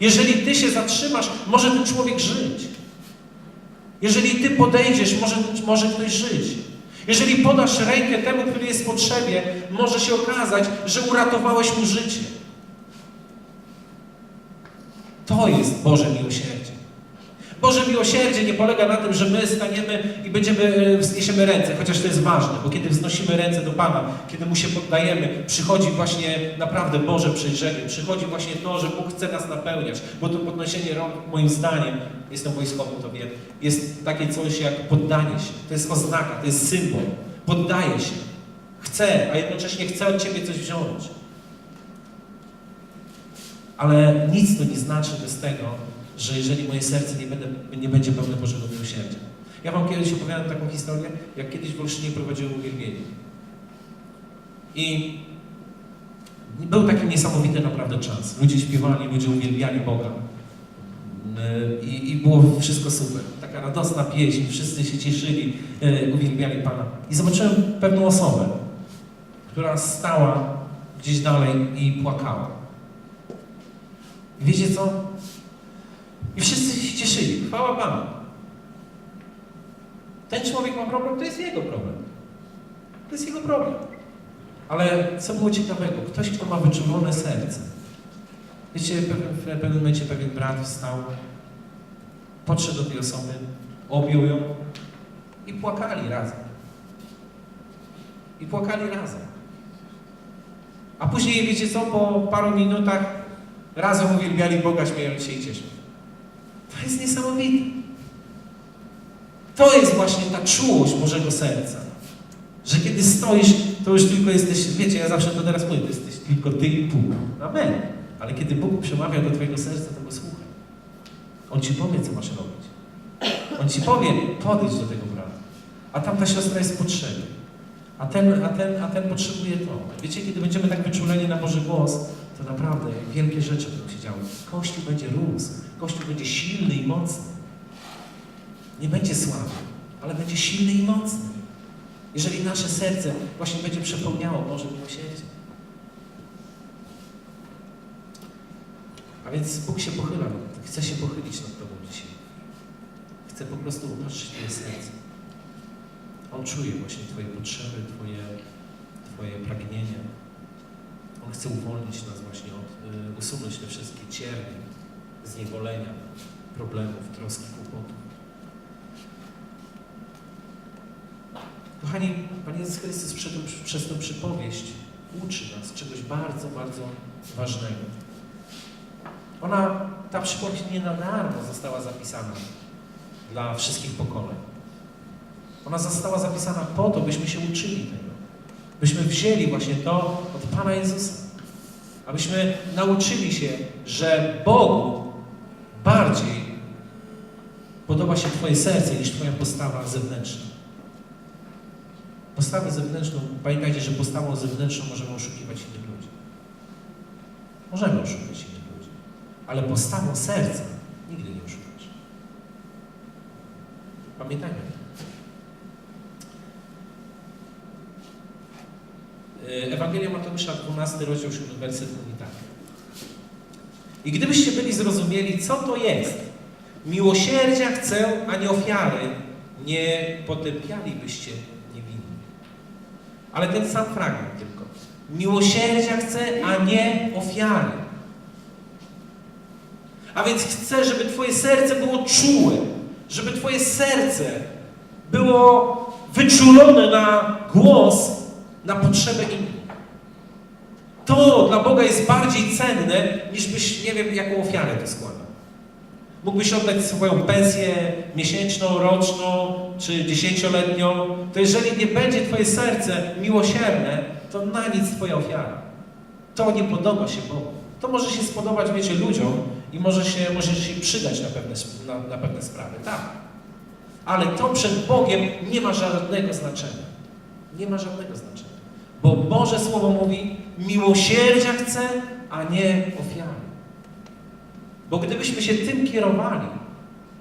Jeżeli Ty się zatrzymasz, może ten człowiek żyć. Jeżeli Ty podejdziesz, może, może ktoś żyć. Jeżeli podasz rękę temu, który jest w potrzebie, może się okazać, że uratowałeś mu życie. To jest Boże miłosierdzie. Boże miłosierdzie nie polega na tym, że my staniemy i będziemy, e, wzniesiemy ręce, chociaż to jest ważne, bo kiedy wznosimy ręce do Pana, kiedy Mu się poddajemy, przychodzi właśnie naprawdę Boże przejrzenie, przychodzi właśnie to, że Bóg chce nas napełniać, bo to podnoszenie rąk, moim zdaniem, jestem wojskowym, to wiem, jest takie coś jak poddanie się. To jest oznaka, to jest symbol. Poddaję się. Chcę, a jednocześnie chcę od Ciebie coś wziąć. Ale nic to nie znaczy bez tego, że jeżeli moje serce nie, będę, nie będzie pełne Bożego miłosierdzia. Ja Wam kiedyś opowiadam taką historię, jak kiedyś w Olsztynie prowadziłem uwielbienie. I był taki niesamowity naprawdę czas. Ludzie śpiewali, ludzie uwielbiali Boga. Yy, I, I było wszystko super. Taka radosna pieśń, wszyscy się cieszyli, yy, uwielbiali Pana. I zobaczyłem pewną osobę, która stała gdzieś dalej i płakała. I wiecie co? I wszyscy się cieszyli. Chwała Panu. Ten człowiek ma problem, to jest jego problem. To jest jego problem. Ale co było ciekawego? Ktoś, kto ma wyczulone serce. Wiecie, w pewnym momencie pewien brat wstał, podszedł do tej osoby, objął ją i płakali razem. I płakali razem. A później, wiecie co, po paru minutach razem uwielbiali Boga, śmiejąc się i ciesząc. To jest niesamowite. To jest właśnie ta czułość Bożego serca. Że kiedy stoisz, to już tylko jesteś, wiecie, ja zawsze to teraz mówię, to jesteś tylko ty i Bóg. Amen. Ale kiedy Bóg przemawia do twojego serca, to go słuchaj. On ci powie, co masz robić. On ci powie, podejdź do tego brata. A tamta siostra jest w potrzebie. A ten, a, ten, a ten potrzebuje to. Wiecie, kiedy będziemy tak wyczuleni na Boży głos, to naprawdę wielkie rzeczy będą się działy. Kościół będzie rósł. Kościół będzie silny i mocny. Nie będzie słaby, ale będzie silny i mocny. Jeżeli nasze serce właśnie będzie przepełniało Boże miłosierdzie. A więc Bóg się pochyla, chce się pochylić nad Tobą dzisiaj. Chce po prostu upatrzyć Twoje serce. On czuje właśnie Twoje potrzeby, Twoje, twoje pragnienia. Chce uwolnić nas właśnie od, y, usunąć te wszystkie ciernie, zniewolenia, problemów, troski, kłopotów. Kochani, Pan Jezus Chrystus przez tę przypowieść uczy nas czegoś bardzo, bardzo ważnego. Ona, ta przypowieść nie na darmo została zapisana dla wszystkich pokoleń. Ona została zapisana po to, byśmy się uczyli tego. Byśmy wzięli właśnie to od Pana Jezusa. Abyśmy nauczyli się, że Bogu bardziej podoba się Twoje serce niż Twoja postawa zewnętrzna. Postawę zewnętrzną, pamiętajcie, że postawą zewnętrzną możemy oszukiwać innych ludzi. Możemy oszukać innych ludzi, ale postawą serca nigdy nie oszukasz. Pamiętajmy to. Y, Ewangelia Mateusza, 12 rozdział, 7 werset mówi tak. I gdybyście byli zrozumieli, co to jest, miłosierdzia chcę, a nie ofiary, nie potępialibyście niewinnych. Ale ten sam fragment tylko. Miłosierdzia chcę, a nie ofiary. A więc chcę, żeby Twoje serce było czułe, żeby Twoje serce było wyczulone na głos, na potrzebę innych. To dla Boga jest bardziej cenne, niż byś, nie wiem, jaką ofiarę to składał. Mógłbyś oddać swoją pensję miesięczną, roczną czy dziesięcioletnią, to jeżeli nie będzie Twoje serce miłosierne, to na nic Twoja ofiara. To nie podoba się Bogu. To może się spodobać, wiecie, ludziom i może się, może się przydać na pewne, na, na pewne sprawy, tak. Ale to przed Bogiem nie ma żadnego znaczenia. Nie ma żadnego znaczenia. Bo Boże Słowo mówi, miłosierdzia chce, a nie ofiary. Bo gdybyśmy się tym kierowali,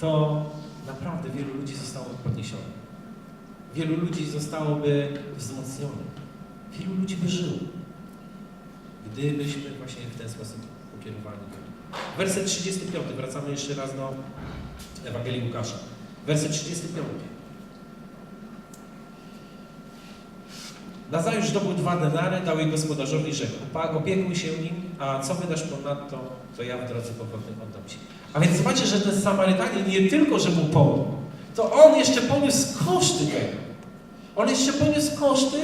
to naprawdę wielu ludzi zostałoby podniesionych. Wielu ludzi zostałoby wzmocnionych. Wielu ludzi by żyło. Gdybyśmy właśnie w ten sposób pokierowali. Werset 35, wracamy jeszcze raz do Ewangelii Łukasza. Werset 35. Nazajutrz zdobył dwa denary, dał je gospodarzowi rzekł, "Opa- opiekuj się nim, a co wydasz ponadto, to ja w drodze powrotnej oddam ci. A więc zobaczcie, że ten Samarytanin nie tylko, że mu pomógł, to on jeszcze poniósł koszty tego. On jeszcze poniósł koszty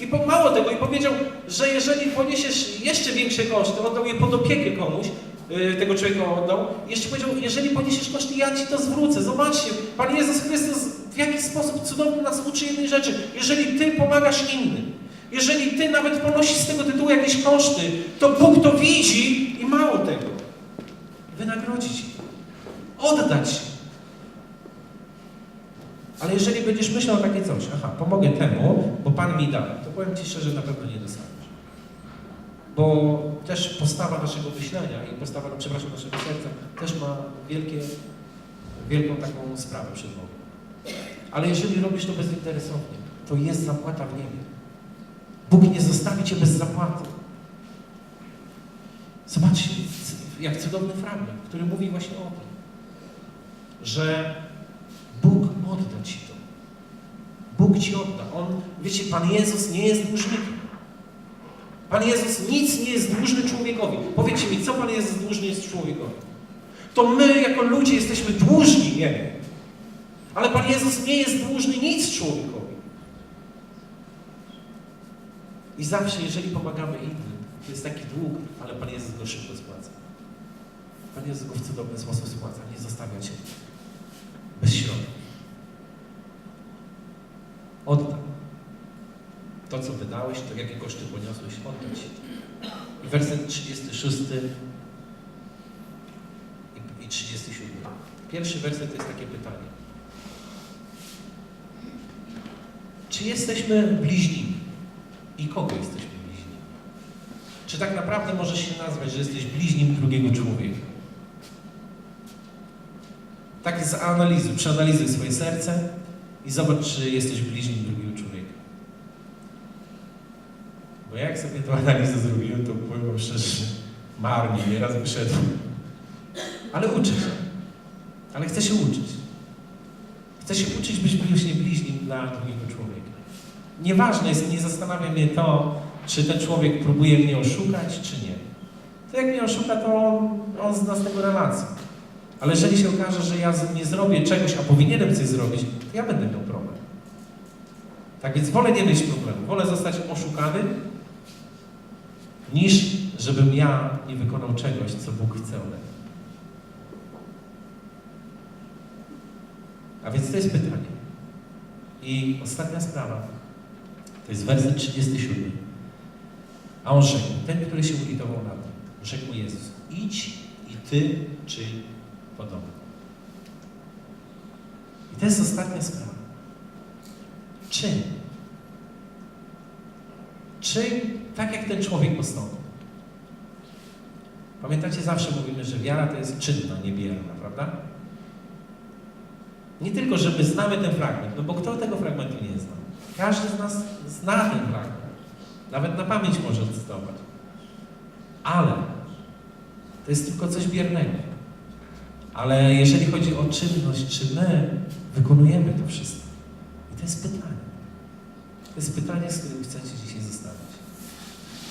i mało tego, i powiedział, że jeżeli poniesiesz jeszcze większe koszty, oddał je pod opiekę komuś, yy, tego człowieka oddał, jeszcze powiedział, jeżeli poniesiesz koszty, ja ci to zwrócę. Zobaczcie, Pan Jezus Chrystus w jaki sposób cudowny nas uczy jednej rzeczy. Jeżeli Ty pomagasz innym, jeżeli Ty nawet ponosisz z tego tytułu jakieś koszty, to Bóg to widzi i mało tego. Wynagrodzi Ci. Oddać. Ale jeżeli będziesz myślał takie coś, aha, pomogę temu, bo Pan mi da, to powiem Ci szczerze, na pewno nie dostaniesz. Bo też postawa naszego myślenia i postawa, przepraszam, naszego serca też ma wielkie, wielką taką sprawę przed Bogiem. Ale jeżeli robisz to bezinteresownie, to jest zapłata w niebie. Bóg nie zostawi Cię bez zapłaty. Zobaczcie, jak cudowny fragment, który mówi właśnie o tym, że Bóg odda Ci to. Bóg Ci odda. On, wiecie, Pan Jezus nie jest dłużnikiem. Pan Jezus nic nie jest dłużny człowiekowi. Powiedzcie mi, co Pan Jezus dłużny jest człowiekowi? To my, jako ludzie, jesteśmy dłużni Jemu. Ale Pan Jezus nie jest dłużny nic człowiekowi. I zawsze, jeżeli pomagamy innym, to jest taki dług, ale Pan Jezus go szybko spłaca. Pan Jezus go w cudowny sposób spłaca, nie zostawia Cię bez środków. Odda. To, co wydałeś, to jakie koszty poniosłeś, oddać. I werset 36 i, i 37. Pierwszy werset to jest takie pytanie. Czy jesteśmy bliźnimi? I kogo jesteśmy bliźnimi? Czy tak naprawdę możesz się nazwać, że jesteś bliźnim drugiego człowieka? Tak zanalizuj, przeanalizuj swoje serce i zobacz, czy jesteś bliźnim drugiego człowieka. Bo jak sobie tę analizę zrobiłem, to powiem wam szczerze, marnie, nieraz wyszedłem. Ale uczę się. Ale chcę się uczyć. Chcę się uczyć być bliźnim, bliźnim dla drugiego człowieka. Nieważne jest, nie zastanawia mnie to, czy ten człowiek próbuje mnie oszukać, czy nie. To jak mnie oszuka, to on, on zna z tego relację. Ale jeżeli się okaże, że ja nie zrobię czegoś, a powinienem coś zrobić, to ja będę miał problem. Tak więc wolę nie mieć problemu. Wolę zostać oszukany, niż żebym ja nie wykonał czegoś, co Bóg chce ode mnie. A więc to jest pytanie. I ostatnia sprawa. To jest werset 37. A on rzekł, ten, który się ulitował nad nim, rzekł mu Jezus, idź i ty czyń podobnie. I to jest ostatnia sprawa. Czyń. Czyń tak, jak ten człowiek postąpił. Pamiętacie, zawsze mówimy, że wiara to jest czynna, nie bierna, prawda? Nie tylko, że my znamy ten fragment, no bo kto tego fragmentu nie zna? Każdy z nas zna ten fragment. Nawet na pamięć może cytować. Ale to jest tylko coś biernego. Ale jeżeli chodzi o czynność, czy my wykonujemy to wszystko? I to jest pytanie. To jest pytanie, z którym chcecie dzisiaj zostawić.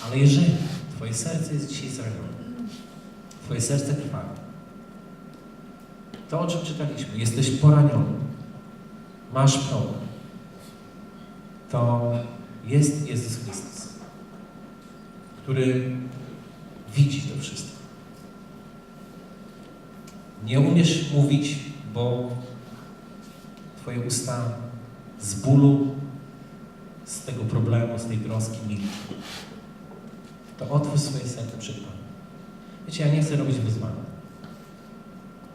Ale jeżeli Twoje serce jest dzisiaj zranione, Twoje serce krwawi, to o czym czytaliśmy, jesteś poraniony, masz problem, to jest Jezus Chrystus, który widzi to wszystko. Nie umiesz mówić, bo Twoje usta z bólu, z tego problemu, z tej troski milczą. To otwórz swoje serce przed Panem. Wiecie, ja nie chcę robić wyzwania.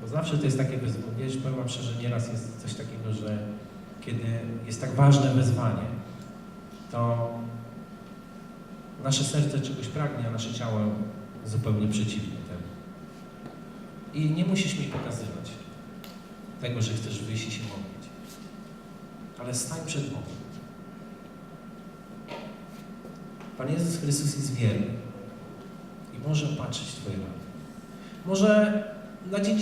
Bo zawsze to jest takie wyzwanie. Wiesz, powiem Wam szczerze, nieraz jest coś takiego, że kiedy jest tak ważne wyzwanie, to nasze serce czegoś pragnie, a nasze ciało zupełnie przeciwnie temu. I nie musisz mi pokazywać tego, że chcesz wyjść i się modlić. Ale stań przed Bogiem. Pan Jezus Chrystus jest wierny i może opatrzyć Twoje rany. Może na dzień